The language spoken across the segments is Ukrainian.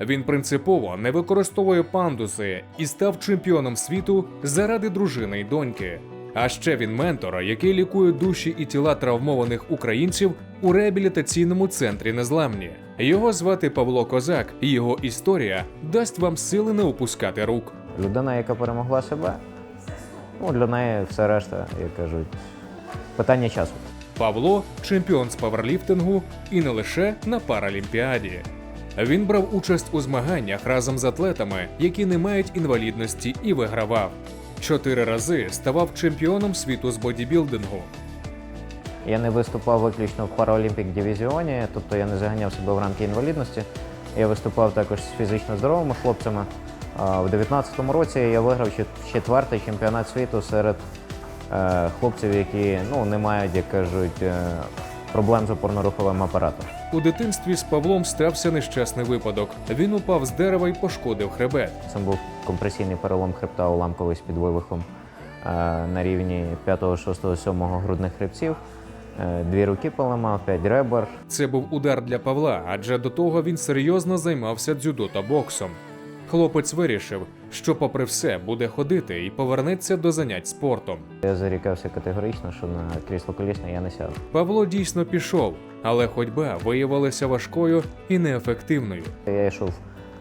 Він принципово не використовує пандуси і став чемпіоном світу заради дружини й доньки. А ще він ментор, який лікує душі і тіла травмованих українців у реабілітаційному центрі Незламні. Його звати Павло Козак, і його історія дасть вам сили не опускати рук. Людина, яка перемогла себе, ну, для неї все решта, як кажуть, питання часу. Павло чемпіон з паверліфтингу і не лише на Паралімпіаді. Він брав участь у змаганнях разом з атлетами, які не мають інвалідності, і вигравав. Чотири рази ставав чемпіоном світу з бодібілдингу. Я не виступав виключно в Паралімпік дивізіоні, тобто я не заганяв себе в рамки інвалідності. Я виступав також з фізично здоровими хлопцями. В 2019 році я виграв четвертий чемпіонат світу серед е, хлопців, які ну, не мають, як кажуть, е, проблем з опорно-руховим апаратом. У дитинстві з Павлом стався нещасний випадок. Він упав з дерева і пошкодив хребет. Це був компресійний перелом хребта уламковий з підвивихом е, на рівні 5, 6, 7 грудних хребців. Е, Дві руки поламав, п'ять ребер. Це був удар для Павла, адже до того він серйозно займався дзюдо та боксом. Хлопець вирішив, що, попри все, буде ходити і повернеться до занять спортом. Я зарікався категорично, що на крісло колісне я не сяду. Павло дійсно пішов, але ходьба виявилася важкою і неефективною. Я йшов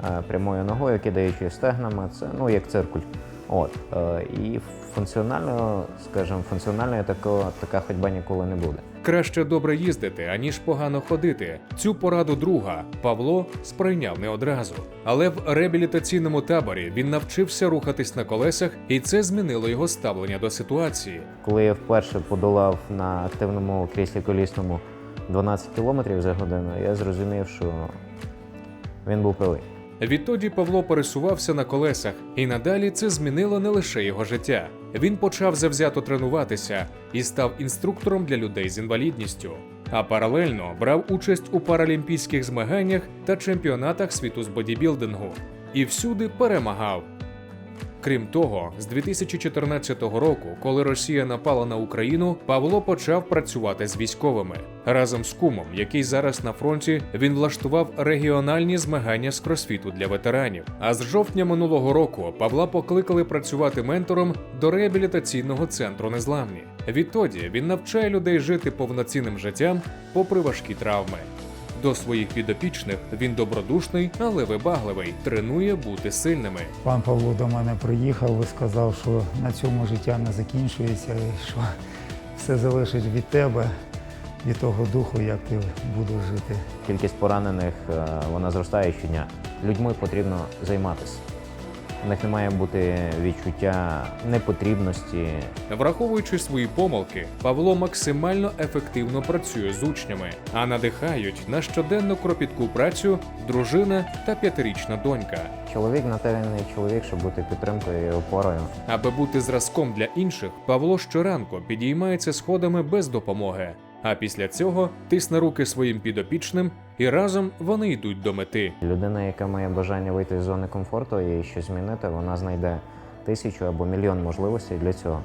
е, прямою ногою, кидаючи стегнами, це ну як циркуль. От е, і функціонально, скажімо, функціональної такого така ходьба ніколи не буде. Краще добре їздити, аніж погано ходити. Цю пораду друга Павло сприйняв не одразу. Але в реабілітаційному таборі він навчився рухатись на колесах, і це змінило його ставлення до ситуації. Коли я вперше подолав на активному кріслі колісному 12 км за годину, я зрозумів, що він був правий. Відтоді Павло пересувався на колесах, і надалі це змінило не лише його життя. Він почав завзято тренуватися і став інструктором для людей з інвалідністю. А паралельно брав участь у паралімпійських змаганнях та чемпіонатах світу з бодібілдингу. І всюди перемагав. Крім того, з 2014 року, коли Росія напала на Україну, Павло почав працювати з військовими. Разом з кумом, який зараз на фронті, він влаштував регіональні змагання з кросфіту для ветеранів. А з жовтня минулого року Павла покликали працювати ментором до реабілітаційного центру Незламні. Відтоді він навчає людей жити повноцінним життям попри важкі травми. До своїх підопічних він добродушний, але вибагливий, тренує бути сильними. Пан Павло до мене приїхав і сказав, що на цьому життя не закінчується і що все залежить від тебе, від того духу, як ти будеш жити. Кількість поранених е, вона зростає щодня. Людьми потрібно займатися. У них не має бути відчуття непотрібності. Враховуючи свої помилки, Павло максимально ефективно працює з учнями, а надихають на щоденну кропітку працю дружина та п'ятирічна донька. Чоловік на те він і чоловік, щоб бути підтримкою і опорою. Аби бути зразком для інших, Павло щоранку підіймається сходами без допомоги. А після цього тисне руки своїм підопічним, і разом вони йдуть до мети. Людина, яка має бажання вийти з зони комфорту і щось змінити, вона знайде тисячу або мільйон можливостей для цього.